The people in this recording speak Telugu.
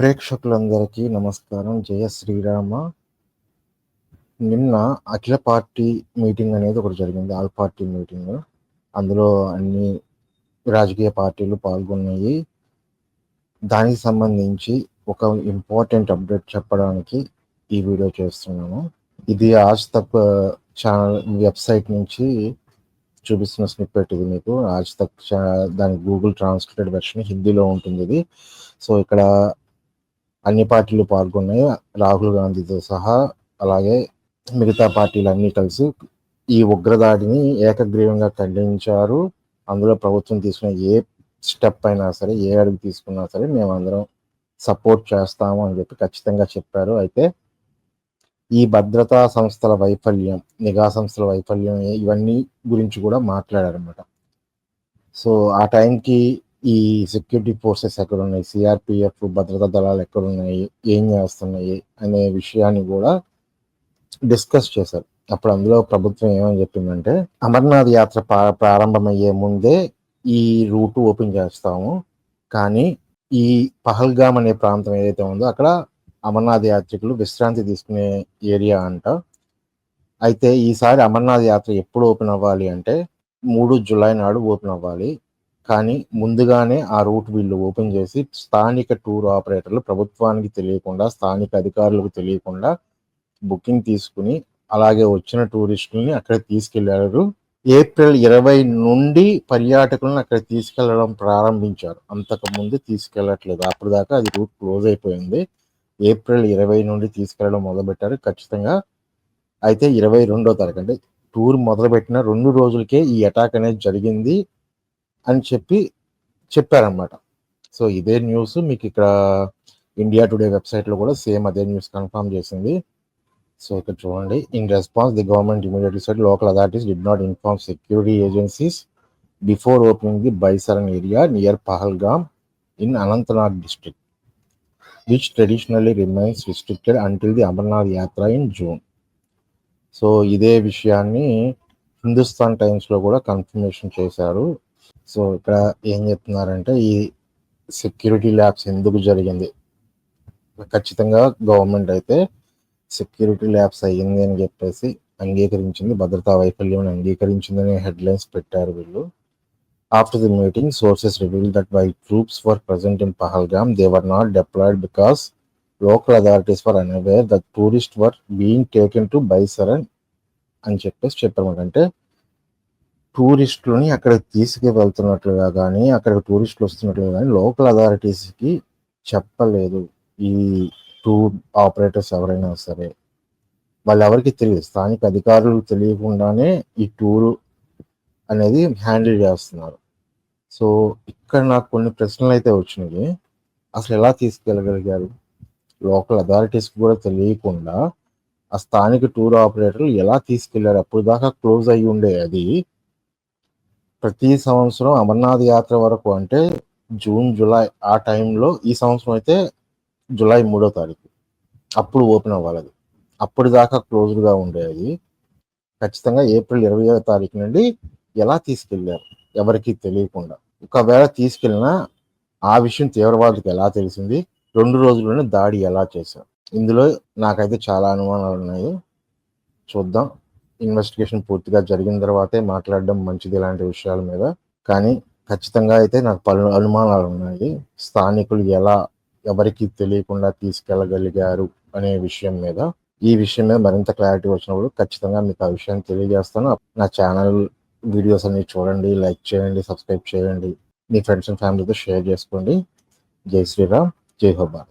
ప్రేక్షకులందరికీ నమస్కారం. జయ శ్రీరామ. నిన్న అఖిల పార్టీ మీటింగ్ అనేది ఒకటి జరిగింది. All party meeting. అందులో అన్ని రాజకీయ పార్టీలు పాల్గొన్నాయి. దానికి సంబంధించి ఒక ఇంపార్టెంట్ అప్డేట్ చెప్పడానికి ఈ వీడియో చేస్తున్నాను. ఇది ఆజ్ తక్ ఛానల్ వెబ్సైట్ నుంచి చూపిస్తున్న స్నిప్పెట్ ఇది మీకు. ఆజ్ తక్ దాని గూగుల్ ట్రాన్స్లేటెడ్ వెర్షన్ హిందీలో ఉంటుంది ఇది. సో ఇక్కడ అన్ని పార్టీలు పాల్గొన్నాయి. రాహుల్ గాంధీతో సహా అలాగే మిగతా పార్టీలు కలిసి ఈ ఉగ్రదాడిని ఏకగ్రీవంగా ఖండించారు. అందులో ప్రభుత్వం తీసుకున్న ఏ స్టెప్ అయినా సరే ఏ అడుగు తీసుకున్నా సరే మేమందరం సపోర్ట్ చేస్తాము అని చెప్పి ఖచ్చితంగా చెప్పారు. అయితే ఈ భద్రతా సంస్థల వైఫల్యం నిఘా సంస్థల వైఫల్యం ఇవన్నీ గురించి కూడా మాట్లాడారనమాట సో ఆ టైంకి ఈ సెక్యూరిటీ ఫోర్సెస్ ఎక్కడ ఉన్నాయి? సిఆర్పిఎఫ్ భద్రతా దళాలు ఎక్కడ ఉన్నాయి? ఏం చేస్తున్నాయి? అనే విషయాన్ని కూడా డిస్కస్ చేశారు. అప్పుడు అందులో ప్రభుత్వం ఏమని చెప్పిందంటే అమర్నాథ్ యాత్ర ప్రా- ప్రారంభమయ్యే ముందే ఈ రూట్ ఓపెన్ చేస్తాము. కానీ ఈ పహల్గామ్ అనే ప్రాంతం ఏదైతే ఉందో అక్కడ అమర్నాథ్ యాత్రికులు విశ్రాంతి తీసుకునే ఏరియా అంట. అయితే ఈసారి అమర్నాథ్ యాత్ర ఎప్పుడు ఓపెన్ అవ్వాలి అంటే మూడు జులై నాడు ఓపెన్ అవ్వాలి. కానీ ముందుగానే ఆ రూట్ వీళ్ళు ఓపెన్ చేసి స్థానిక టూర్ ఆపరేటర్లు ప్రభుత్వానికి తెలియకుండా స్థానిక అధికారులకు తెలియకుండా బుకింగ్ తీసుకుని అలాగే వచ్చిన టూరిస్టుల్ని అక్కడ తీసుకెళ్ళారు. ఏప్రిల్ ఇరవై నుండి పర్యాటకులను అక్కడ తీసుకెళ్ళడం ప్రారంభించారు. అంతకు ముందు తీసుకెళ్ళట్లేదు. అప్పుడు దాకా అది రూట్ క్లోజ్ అయిపోయింది. ఏప్రిల్ ఇరవై నుండి తీసుకెళ్ళడం మొదలుపెట్టారు ఖచ్చితంగా. అయితే ఇరవై రెండో తారీఖు అంటే టూర్ మొదలుపెట్టిన రెండు రోజులకే ఈ అటాక్ అనేది జరిగింది. అని చెప్పి చెప్పారనమాట సో ఇదే న్యూస్ మీకు ఇక్కడ ఇండియా టుడే వెబ్సైట్లో కూడా సేమ్ అదే న్యూస్ కన్ఫర్మ్ చేసింది. సో ఇక్కడ చూడండి. In response the government immediately said local authorities did not inform security agencies before opening the Baisaran area near Pahalgam in Anantnag district which traditionally remains restricted until the Amarnath Yatra in June so ఇదే విషయాన్ని హిందుస్థాన్ టైమ్స్లో కూడా కన్ఫర్మేషన్ చేశారు. సో ఇక్కడ ఏం చెప్తున్నారంటే ఈ సెక్యూరిటీ ల్యాబ్స్ ఎందుకు జరిగింది? ఖచ్చితంగా గవర్నమెంట్ అయితే సెక్యూరిటీ ల్యాబ్స్ అయ్యింది అని చెప్పేసి అంగీకరించింది భద్రతా వైఫల్యం అంగీకరించిందని హెడ్లైన్స్ పెట్టారు వీళ్ళు. After the meeting sources reveal that why troops for present in Pahalgam they were not deployed because local authorities were unaware that tourist were being taken to Baisaran అని చెప్పేసి చెప్పారు అంటే టూరిస్టులని అక్కడ తీసుకువెళ్తున్నట్లుగా కానీ అక్కడ టూరిస్టులు వస్తున్నట్లుగా కానీ లోకల్ అథారిటీస్కి చెప్పలేదు. ఈ టూర్ ఆపరేటర్స్ ఎవరైనా సరే. వాళ్ళు ఎవరికి తెలియదు. స్థానిక అధికారులు తెలియకుండానే ఈ టూరు అనేది హ్యాండిల్ చేస్తున్నారు. సో ఇక్కడ నాకు కొన్ని ప్రశ్నలు అయితే వచ్చినాయి అసలు ఎలా తీసుకెళ్ళగలిగారు? లోకల్ అథారిటీస్కి కూడా తెలియకుండా ఆ స్థానిక టూర్ ఆపరేటర్లు ఎలా తీసుకెళ్ళారు? అప్పుడు దాకా క్లోజ్ అయ్యి ఉండే అది ప్రతి సంవత్సరం అమర్నాథ్ యాత్ర వరకు అంటే జూన్ జూలై ఆ టైంలో ఈ సంవత్సరం అయితే జూలై మూడో తారీఖు. అప్పుడు ఓపెన్ అవ్వాలి అప్పుడు దాకా క్లోజ్డ్గా ఉండేది. ఖచ్చితంగా ఏప్రిల్ ఇరవై తారీఖు నుండి ఎలా తీసుకెళ్ళారు ఎవరికి తెలియకుండా. ఒకవేళ తీసుకెళ్ళినా ఆ విషయం తీవ్రవాదులకు ఎలా తెలిసింది? రెండు రోజుల్లోనే దాడి ఎలా చేశారు? ఇందులో నాకైతే చాలా అనుమానాలు ఉన్నాయి చూద్దాం. ఇన్వెస్టిగేషన్ పూర్తిగా జరిగిన తర్వాతే మాట్లాడడం మంచిది ఇలాంటి విషయాల మీద. కానీ ఖచ్చితంగా అయితే నాకు పలు అనుమానాలు ఉన్నాయి. స్థానికులు ఎలా ఎవరికి తెలియకుండా తీసుకెళ్ళగలిగారు అనే విషయం మీద. ఈ విషయం మీద మరింత క్లారిటీ వచ్చినప్పుడు ఖచ్చితంగా మీకు ఆ విషయాన్ని తెలియజేస్తాను. నా ఛానల్ వీడియోస్ అన్ని చూడండి లైక్ చేయండి సబ్స్క్రైబ్ చేయండి. మీ ఫ్రెండ్స్ అండ్ ఫ్యామిలీతో షేర్ చేసుకోండి. జై శ్రీరామ్ జై హోబా